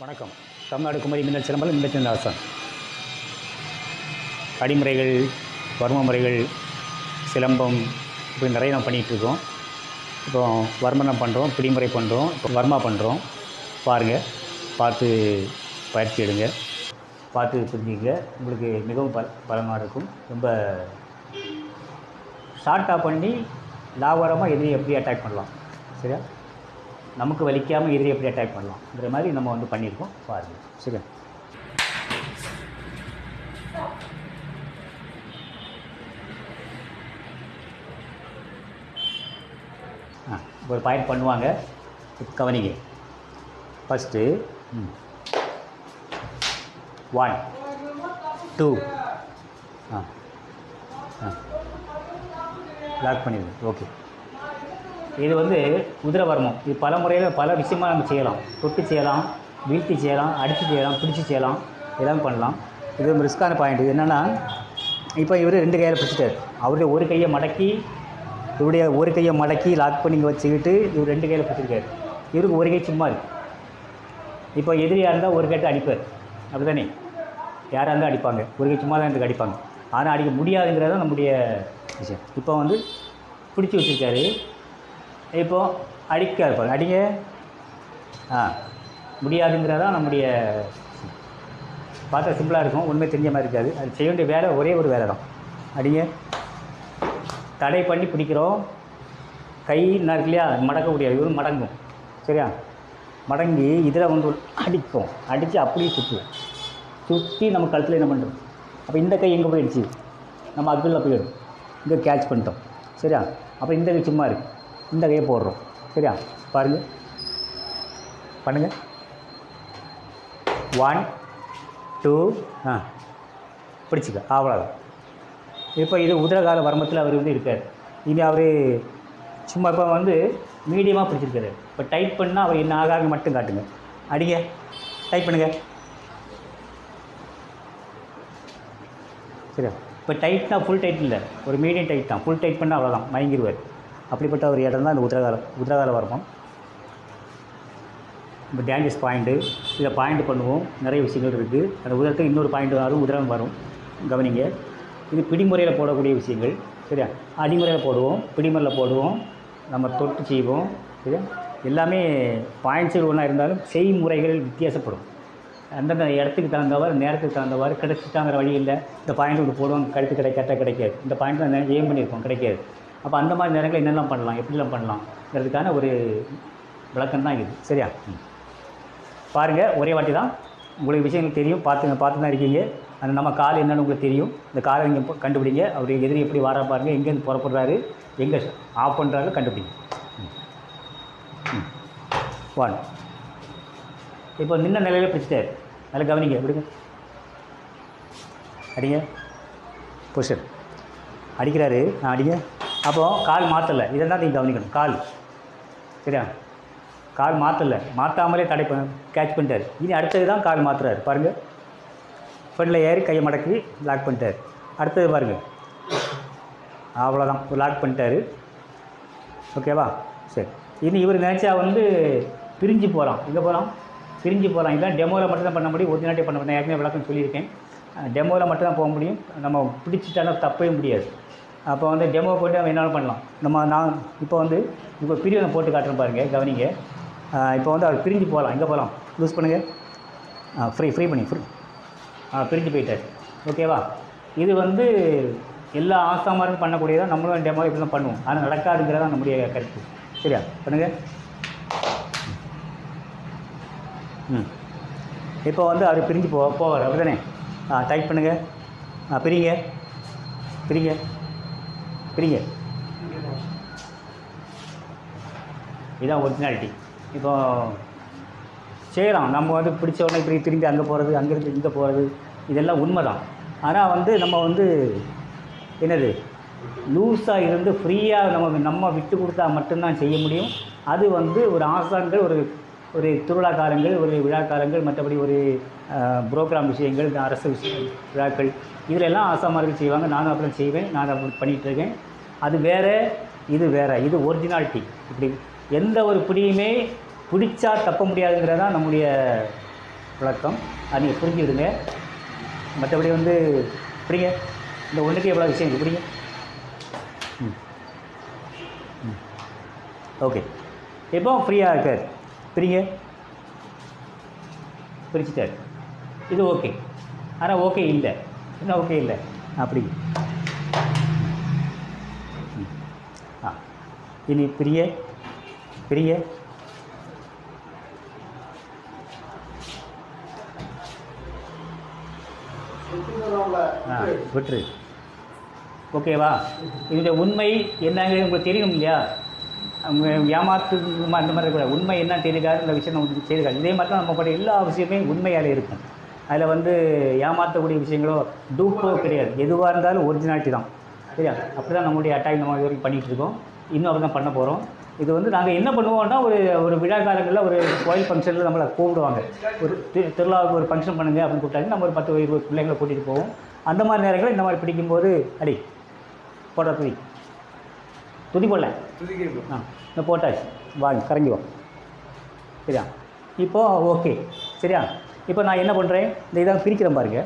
வணக்கம். தமிழ்நாடு குமரி மின்னல் சிலம்பல் மின்னச்சந்தாசன் அடிமுறைகள் வர்ம முறைகள் சிலம்பம் இப்படி நிறைய நம்ம பண்ணிகிட்ருக்கோம் இப்போ வர்மனம் பண்ணுறோம் பிடிமுறை பண்ணுறோம் இப்போ வர்மா பண்ணுறோம் பாருங்கள் பார்த்து பயிற்சி எடுங்க. பார்த்து புரிஞ்சுங்க உங்களுக்கு மிகவும் பல பலமாக இருக்கும். ரொம்ப ஷார்ட்டாக பண்ணி லாபகரமாக எதிரி எப்படி அட்டாக் பண்ணலாம். சரியா? நமக்கு வலிக்காமல் எதிரி எப்படி அட்டாக் பண்ணலாம்ங்கிற மாதிரி நம்ம வந்து பண்ணியிருக்கோம். பாருங்கள் சரியா ஆ ஒரு பாயிண்ட் பண்ணுவாங்க. கவனிங்க. ஃபஸ்ட்டு ஒன் டூ ஆ ஆ. லாக் பண்ணிடுங்க. ஓகே இது வந்து உதிரவர்மம் இது பல முறையில் பல விஷயமாக நம்ம செய்யலாம். தொட்டு செய்யலாம் வீழ்த்தி செய்யலாம் அடித்து செய்யலாம் பிடிச்சி செய்யலாம் இதெல்லாம் பண்ணலாம். இது ஒரு ரிஸ்க்கான பாயிண்ட் இது என்னென்னா இப்போ இவர் ரெண்டு கையில் பிடிச்சிட்டார். அவருடைய ஒரு கையை மடக்கி இவருடைய ஒரு கையை மடக்கி லாக் பண்ணி வச்சுக்கிட்டு இவர் ரெண்டு கையில் பிடிச்சிருக்காரு. இவருக்கு ஒரு கை சும்மா இருக்கு. இப்போ எதிரியாக இருந்தால் ஒரு கட்டு அடிப்பார். அப்படி தானே யாராக இருந்தால் அடிப்பாங்க. ஒரு கை சும்மா தான் எனக்கு அடிப்பாங்க. ஆனால் அடிக்க முடியாதுங்கிறது தான் நம்முடைய விஷயம். இப்போ வந்து பிடிச்சி வச்சுருக்காரு. இப்போ அடிக்க இருப்பாங்க அடிங்க ஆ முடியாதுங்கிறதான் நம்முடைய பார்த்தா சிம்பிளாக இருக்கும். உண்மை தெரிஞ்ச மாதிரி இருக்காது. அது செய்ய வேண்டிய வேலை ஒரே ஒரு வேலை தான். அடிங்க. தடை பண்ணி பிடிக்கிறோம். கை என்ன இல்லையா? மடக்க முடியாது. இவரும் மடங்கும். சரியா? மடங்கி இதில் வந்து அடிக்கும். அடித்து அப்படியே சுற்றுவோம் சுற்றி நம்ம கழுத்தில் என்ன பண்ணுறோம் அப்போ இந்த கை எங்கே போயிடுச்சு? நம்ம அக்குள்ள போயிடும். இங்கே கேட்ச் பண்ணிட்டோம். சரியா? அப்போ இந்த கை சும்மா இருக்குது இந்த கையை போடுறோம். சரியா? பாருங்கள் பண்ணுங்கள் ஒன் டூ ஆ. பிடிச்சிக்க. அவ்வளோதான் இப்போ இது உதிரகால வர்மத்தில் அவர் வந்து இருக்கார். இனி அவர் சும்மா இப்போ வந்து மீடியமாக பிடிச்சிருக்காரு. இப்போ டைட் பண்ணால் அவர் என்ன ஆகாங்க மட்டும் காட்டுங்க. அடிங்க. டைப் பண்ணுங்கள் சரியா? இப்போ டைட்னா ஃபுல் டைட் இல்லை. ஒரு மீடியம் டைட் தான். ஃபுல் டைட் பண்ணால் அவ்வளோதான் மயங்கிடுவார் அப்படிப்பட்ட ஒரு இடம் தான் இந்த உதிரகால உதிரகால வர்மம் இப்போ டேண்டிஸ் பாயிண்ட்டு இதை பாயிண்ட் பண்ணுவோம். நிறைய விஷயங்கள் இருக்குது அந்த உதரத்துக்கு இன்னொரு பாயிண்ட் வரும் உதரம் வரும். கவனிங்க. இது பிடிமுறையில் போடக்கூடிய விஷயங்கள். சரியா? அடிமுறையில் போடுவோம். பிடிமுறையில் போடுவோம். நம்ம தொட்டு செய்வோம். சரியா? எல்லாமே பாயிண்ட்ஸுகள் ஒன்றா இருந்தாலும் செய்முறைகள் வித்தியாசப்படும். அந்தந்த இடத்துக்கு தகுந்தவாறு நேரத்துக்கு தகுந்தவாறு கிடச்சிட்டாங்கிற வழி இல்லை. இந்த பாயிண்ட் ஒன்று போடுவோம் கழுத்து கிடைக்காட்டா கிடைக்காது. இந்த பாயிண்ட் தான் ஏம் பண்ணியிருக்கோம் கிடைக்காது. அப்போ அந்த மாதிரி நேரங்கள் என்னெல்லாம் பண்ணலாம்? எப்படிலாம் பண்ணலாம்ங்கிறதுக்கான ஒரு விளக்கம் தான் இது. சரியா? ம். பாருங்கள் ஒரே வாட்டி தான் உங்களுக்கு விஷயங்கள் தெரியும். பார்த்து பார்த்து தான் இருக்கீங்க. அந்த நம்ம கால் என்னென்னு உங்களுக்கு தெரியும். இந்த காலை நீங்கள் கண்டுபிடிங்க. அவர் எதிரி எப்படி வாரா பாருங்கள் எங்கேருந்து புறப்படுறாரு? எங்கே ஆஃப் பண்ணுறாரு கண்டுபிடிங்க. ஒன் இப்போ நின்ன நிலையில் பிடிச்சிட்டார். நல்லா கவனிங்க. விடுங்க அடிங்க. பொஷன் அடிக்கிறாரு. நான் அடிங்க. அப்போது கால் மாற்றலை இதை தான் நீங்கள் கவனிக்கணும். கால். சரியா? கால் மாற்றலை மாற்றாமலே தடை கேட்ச் பண்ணிட்டார். இனி அடுத்தது தான் கால் மாற்றுறாரு பாருங்கள் ஃப்ரெண்டில் ஏறி கையை மடக்கி லாக் பண்ணிட்டார். அடுத்தது பாருங்கள் அவ்வளோதான் லாக் பண்ணிட்டாரு. ஓகேவா சரி. இனி இவர் நினச்சா வந்து பிரிஞ்சு போகிறோம் எங்கே போகிறோம் பிரிஞ்சு போகிறான் இதான் டெமோவில் மட்டும் தான் பண்ண முடியும். ஒரிஜினாலிட்டி பண்ண முடியும். ஏற்கனவே விளக்கம் சொல்லியிருக்கேன். டெமோவில் மட்டும் தான் போக முடியும். நம்ம பிடிச்சிட்டானா தப்பவே முடியாது. அப்போ வந்து டெமோ போட்டு அவன் என்னால் பண்ணலாம். நம்ம நான் இப்போ வந்து இப்போ பிரிவை போட்டு காட்டுறேன் பாருங்கள் கவனிங்க. இப்போ வந்து அவர் பிரிஞ்சு போகலாம் எங்கே போகலாம் லூஸ் பண்ணுங்கள் ஃப்ரீ ஃப்ரீ பண்ணி ஃப்ரீ ஆ பிரிஞ்சு போயிட்டார். ஓகேவா இது வந்து எல்லா ஆசாமாரும் பண்ணக்கூடியதான் நம்மளும் டெமோ இப்படி தான் பண்ணுவோம். ஆனால் நடக்காதுங்கிறதான் நம்முடைய கருத்து. சரியா? பண்ணுங்கள் ம். இப்போ வந்து அவர் பிரிஞ்சு போ போவார். அப்படி தானே ஆ டைப் பண்ணுங்கள் ஆ பிரிங்க. பிரிங்க. பிரிங்க இதுதான் ஒரிஜினாலிட்டி இப்போ செய்யலாம். நம்ம வந்து பிடிச்ச உடனே இப்படி திரும்பி அங்கே போகிறது அங்கேருந்து இங்கே போகிறது இதெல்லாம் உண்மை தான் ஆனால் வந்து நம்ம வந்து என்னது? லூஸாக இருந்து ஃப்ரீயாக நம்ம நம்ம விட்டு கொடுத்தா மட்டும்தான் செய்ய முடியும். அது வந்து ஒரு ஆசான்கள் ஒரு ஒரு திருவிழா காலங்கள் ஒரு விழா காலங்கள் மற்றபடி ஒரு ப்ரோக்ராம் விஷயங்கள் இந்த அரசு விஷயம் விழாக்கள் இதில் எல்லாம் ஆசாமார்கள் செய்வாங்க. நானும் அப்புறம் செய்வேன். நான் அப்படி பண்ணிகிட்டு இருக்கேன் அது வேறு இது வேறு. இது ஒரிஜினாலிட்டி இப்படி எந்த ஒரு பிடியுமே பிடிச்சா தப்ப முடியாதுங்கிறது தான் நம்முடைய விளக்கம். அது நீங்கள் புரிஞ்சுக்கிடுங்க. மற்றபடி வந்து இப்படிங்க இந்த ஒன்றுக்கு எவ்வளோ விஷயம் இருக்குது ம். ம். ஓகே. இப்போ ஃப்ரீயாக இருக்கார்? பிரிங்க. பிரிச்சுட்டார். இது ஓகே ஆனால் ஓகே இல்லை. என்ன ஓகே இல்லை? அப்படி. ஆ. இனி பிரிய பிரிய ஆ விட்டுரு. ஓகேவா இதோட உண்மை என்னங்கிறது உங்களுக்கு தெரியணும் இல்லையா? அவங்க ஏமாத்து அந்த மாதிரி கூட உண்மை என்ன தெரியுக்காரு இந்த விஷயம் நம்ம செய்திருக்காரு. இதே மாதிரி தான் நம்ம எல்லா விஷயமே உண்மையாலே இருக்கும். அதில் வந்து ஏமாற்றக்கூடிய விஷயங்களோ டூப்போ கிடையாது. எதுவாக இருந்தாலும் ஒரிஜினாலிட்டி தான். சரியா? அப்படி தான் நம்மளுடைய அட்டாக் நம்ம இது வரைக்கும் பண்ணிகிட்டு இருக்கோம். இன்னும் அப்படி தான் பண்ண போகிறோம் இது வந்து நாங்கள் என்ன பண்ணுவோம்னா ஒரு ஒரு விழா காலங்களில் ஒரு கோயில் ஃபங்க்ஷனில் நம்மளை கூப்பிடுவாங்க. ஒரு திரு- திருவிழாவுக்கு ஒரு ஃபங்க்ஷன் பண்ணுங்க அப்படின்னு கூப்பிட்டாங்க நம்ம ஒரு பத்து பிள்ளைங்களை கூட்டிகிட்டு போவோம். அந்த மாதிரி நேரங்களில் இந்த மாதிரி பிடிக்கும்போது அடி போட்டா துதி துதி போடல ஆ இந்த போட்டாச்சு. வாங்க வா. சரியா? இப்போ ஓகே சரியா? இப்போ நான் என்ன பண்ணுறேன் இந்த இதாக பிரிக்கிறேன் பாருங்க.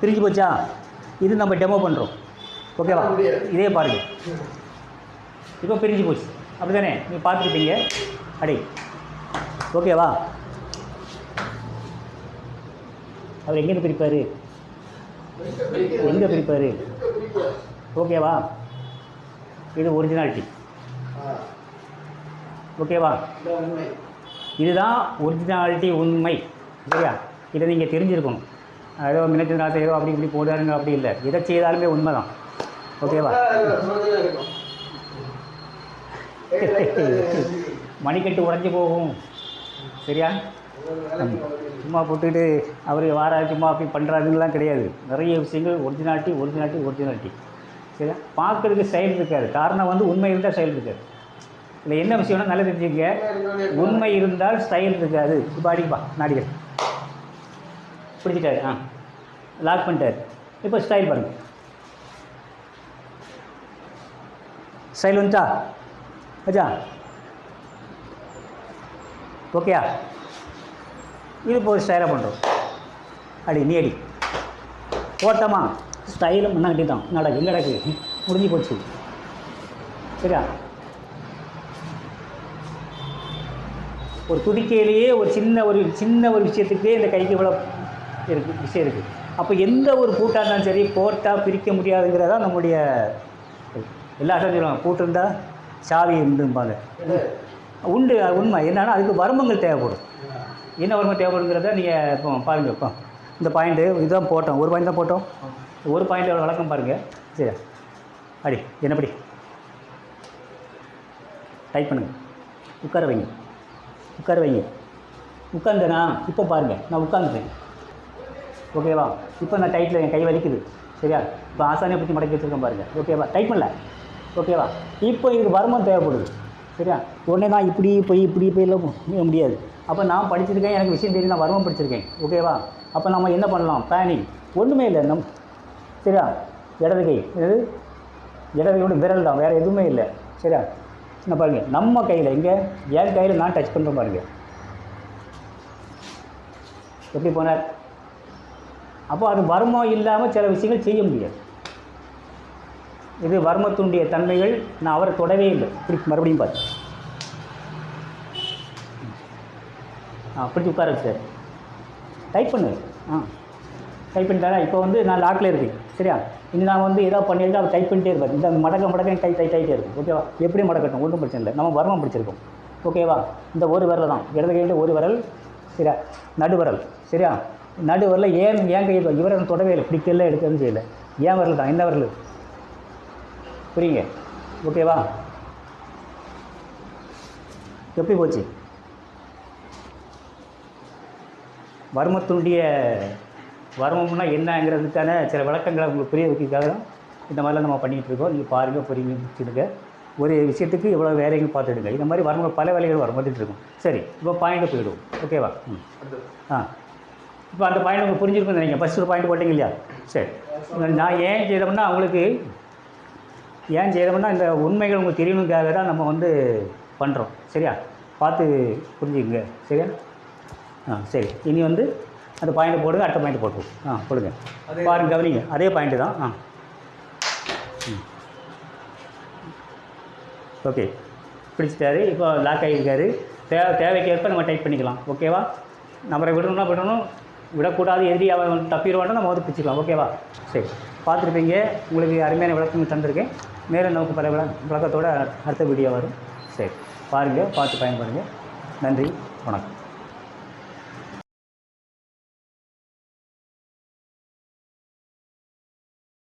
பிரிஞ்சு போச்சா? இது நம்ம டெமோ பண்ணுறோம் ஓகேவா இதே பாருங்க. இப்போ பிரிஞ்சு போச்சு. அப்படி தானே நீங்கள் பார்த்துருப்பீங்க. அடி. ஓகேவா அவர் எங்கேருந்து பிரிப்பார்? எங்கே பிரிப்பார்? ஓகேவா இது ஒரிஜினாலிட்டி ஓகேவா இதுதான் ஒரிஜினாலிட்டி உண்மை. சரியா? இதை நீங்கள் தெரிஞ்சிருக்கணும். ஏதோ மினச்சந்திராசை ஏதோ அப்படி இப்படி போடாருங்க அப்படி இல்லை. எதை செய்தாலுமே உண்மை தான் ஓகேவா மணிக்கட்டு உடஞ்சி போகும். சரியா? சும்மா போட்டுக்கிட்டு அவர் வாராது சும்மா அப்படி பண்ணுறாருங்கலாம் கிடையாது. நிறைய விஷயங்கள் ஒரிஜினாலிட்டி ஒரிஜினாலிட்டி ஒரிஜினாலிட்டி சரியா பார்க்கறதுக்கு செயல் இருக்காது. காரணம் வந்து உண்மை இருந்தால் செயல் இருக்காது. இல்லை என்ன விஷயம்னா நல்லா தெரிஞ்சுக்க உண்மை இருந்தால் ஸ்டைல் இருக்காது. இப்போ அடிப்பா நாடிகள். பிடிச்சிட்டாரு. ஆ லாக் பண்ணிட்டார். இப்போ ஸ்டைல் பாருங்க. ஸ்டைல் வந்துட்டா? அஜா ஓகேயா? இது இப்போ ஒரு ஸ்டைலாக பண்ணுறோம் அடி நீ அடி. ஓட்டமா? ஸ்டைலும் முன்ன தான். நடக்கு எங்கே நடக்கு முடிஞ்சு போச்சு. சரியா? ஒரு துடிக்கையிலேயே ஒரு சின்ன ஒரு சின்ன ஒரு விஷயத்துக்கே இந்த கைக்கு இவ்வளோ இருக்குது விஷயம் இருக்குது அப்போ எந்த ஒரு பூட்டாக இருந்தாலும் சரி போட்டால் பிரிக்க முடியாதுங்கிறதா நம்முடைய எல்லா இடத்துலையும் சொல்லுவாங்க பூட்டு இருந்தால் சாவி உண்டும்பாங்க. உண்டு உண்மை. என்னன்னா அதுக்கு வருமங்கள் தேவைப்படும். என்ன வருமம் தேவைப்படுங்கிறத நீங்கள் இப்போ பாருங்கள் இப்போ இந்த பாயிண்ட்டு இதுதான் போட்டோம். ஒரு பாயிண்ட் தான் போட்டோம். ஒரு பாயிண்ட் எவ்வளோ வழக்கம் பாருங்கள் சரி அடி என்னப்படி டைப் பண்ணுங்கள் உட்கார வைங்க. உட்கார வைங்க. உட்காந்துனா இப்போ பாருங்கள் நான் உட்காந்துட்டேன் ஓகேவா இப்போ நான் டைட்டில் என் கை வலிக்குது. சரியா? இப்போ ஆசானியை பற்றி மடக்கி வச்சுருக்கேன் பாருங்கள் ஓகேவா டைப் பண்ணல. ஓகேவா இப்போ இதுக்கு வருமானம் தேவைப்படுது. சரியா? உடனே நான் இப்படி போய் இப்படி போய் எல்லாம் முடியாது. அப்போ நான் படிச்சிருக்கேன் எனக்கு விஷயம் தெரியும் நான் வருமானம் படிச்சிருக்கேன். ஓகேவா அப்போ நம்ம என்ன பண்ணலாம்? பிளானிங் ஒன்றுமே இல்லை. நம் சரியா? இடது கை இது இடது கையோட விரல் தான் வேறு எதுவுமே இல்லை. சரியா? நான் பாருங்கள் நம்ம கையில் இங்கே என் கையில் நான் டச் பண்ணுற பாருங்கள் எப்படி போனார்? அப்போ அது வர்மம் இல்லாமல் சில விஷயங்கள் செய்ய முடியாது. இது வர்மத்துடைய தன்மைகள் நான் அவரை தொடவே இல்லை. இப்படி மறுபடியும் பார்த்து ஆ பிடிச்சி உட்காருங்க சார். டைப் பண்ணு. ஆ. டைப் பண்ணிட்டாரா? இப்போ வந்து நான் லாக்கில் இருக்கேன். சரியா? இனி நான் வந்து ஏதாவது பண்ணியிருக்கேன் அவர் டைப் பண்ணிட்டே இருப்பார் இந்த மடக்க மடக்க டை டைட் ஆகிட்டே இருக்கும். ஓகேவா எப்படி மடக்கட்டும். ஒன்றும் பிரச்சனை இல்லை. நம்ம வர்மம் பிடிச்சிருக்கோம். ஓகேவா இந்த ஒரு விரல் தான். இடது கையில் ஒரு விரல் சரியா? நடுவரல். சரியா? நடுவரில் ஏன் ஏன் கையில் இவரை தொடவே இல்லை. பிடிக்கல எடுக்கவும் செய்யலை ஏன் விரல் தான்? என்ன விரல்? புரியுங்க? ஓகேவா எப்படி போச்சு? வர்மத்தினுடைய வர்மம்னா என்னங்கிறதுக்கான சில விளக்கங்களை உங்களுக்கு புரிய வைக்கிறதுக்காக தான் இந்த மாதிரிலாம் நம்ம பண்ணிகிட்டு இருக்கோம். நீங்கள் பாருங்கள் புரிஞ்சுடுங்க ஒரு விஷயத்துக்கு இவ்வளோ வேலைகள் பார்த்துடுங்க. இந்த மாதிரி வரவங்க பல வேலைகள் வரும் வந்துட்டு இருக்கும். சரி இப்போ பாயிண்ட்டு போயிடுவோம். ஓகேவா ம். ஆ. இப்போ அந்த பாயிண்ட் உங்களுக்கு புரிஞ்சிருக்குன்னு நினைக்கிறேன் ஃபஸ்ட்டு ஒரு பாயிண்ட் போட்டீங்க இல்லையா? சரி. நான் ஏன் செய்தோம்னா அவங்களுக்கு ஏன் செய்தோம்னா இந்த உண்மைகள் உங்களுக்கு தெரியணுங்காக தான் நம்ம வந்து பண்ணுறோம் சரியா? பார்த்து புரிஞ்சுக்குங்க. சரியா? ஆ சரி. இனி வந்து அந்த பாயிண்ட் போடுங்க அடுத்த பாயிண்ட் போட்டு ஆ போடுங்க. பாருங்க கவனிங்க. அதே பாயிண்ட்டு தான். ஆ. ம். ஓகே. பிடிச்சிட்டாரு. இப்போ லாக் ஆகியிருக்காரு. தேவை தேவைக்கேற்ப நம்ம டைப் பண்ணிக்கலாம். ஓகேவா? நம்பரை விடணும்னா விடணும். விடக்கூடாது எதிரி அவன் தப்பிடுவான்னா நம்ம வந்து பிடிச்சிக்கலாம் ஓகேவா? சரி. பார்த்துருப்பீங்க. உங்களுக்கு அருமையான விளக்கம் தந்திருக்கேன். மேலும் நமக்கு பல விள விளக்கத்தோட அடுத்த வீடியோ வரும். சரி. பாருங்கள் பார்த்து பயன்படுங்க. நன்றி. வணக்கம்.